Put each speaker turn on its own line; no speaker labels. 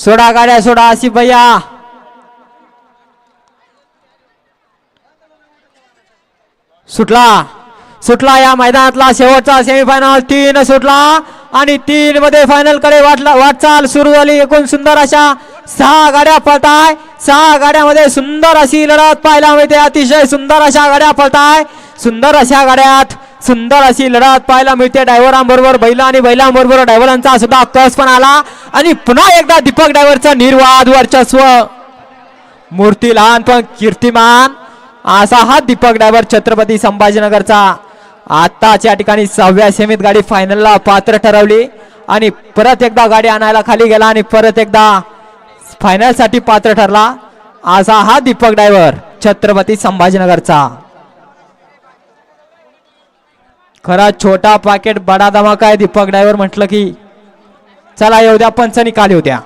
सोडा गाड्या सोडा आसिफ भैया. सुटला सुटला या मैदानातला शेवटचा सेमीफायनल तीन सुटला आणि तीन मध्ये फायनलकडे वाटला वाटचाल सुरू झाली. एकूण सुंदर अशा सहा गाड्या पळताय. सहा गाड्यामध्ये सुंदर अशी लढत पाहायला मिळते. अतिशय सुंदर अशा गाड्या पळताय. सुंदर अशा गाड्यात सुंदर अशी लढत पाहायला मिळते. डायव्हरांबरोबर बैला आणि बैलांबरोबर डायव्हरांचा सुद्धा कस पण आला. आणि पुन्हा एकदा दीपक डायव्हरचा निर्वाद वर्चस्व. मूर्ती लहान पण कीर्तिमान. असा हा दीपक डायव्हर छत्रपती संभाजीनगरचा. आताच या ठिकाणी सहाव्या सेमीत गाडी फायनलला पात्र ठरवली. आणि परत एकदा गाडी आणायला खाली गेला आणि परत एकदा फायनलसाठी पात्र ठरला. असा हा दीपक डायव्हर छत्रपती संभाजीनगरचा. खरा छोटा पाकेट बडा धमाका आहे दीपक ड्रायव्हर म्हटलं की चला येऊ द्या पंच निकाल येऊ द्या.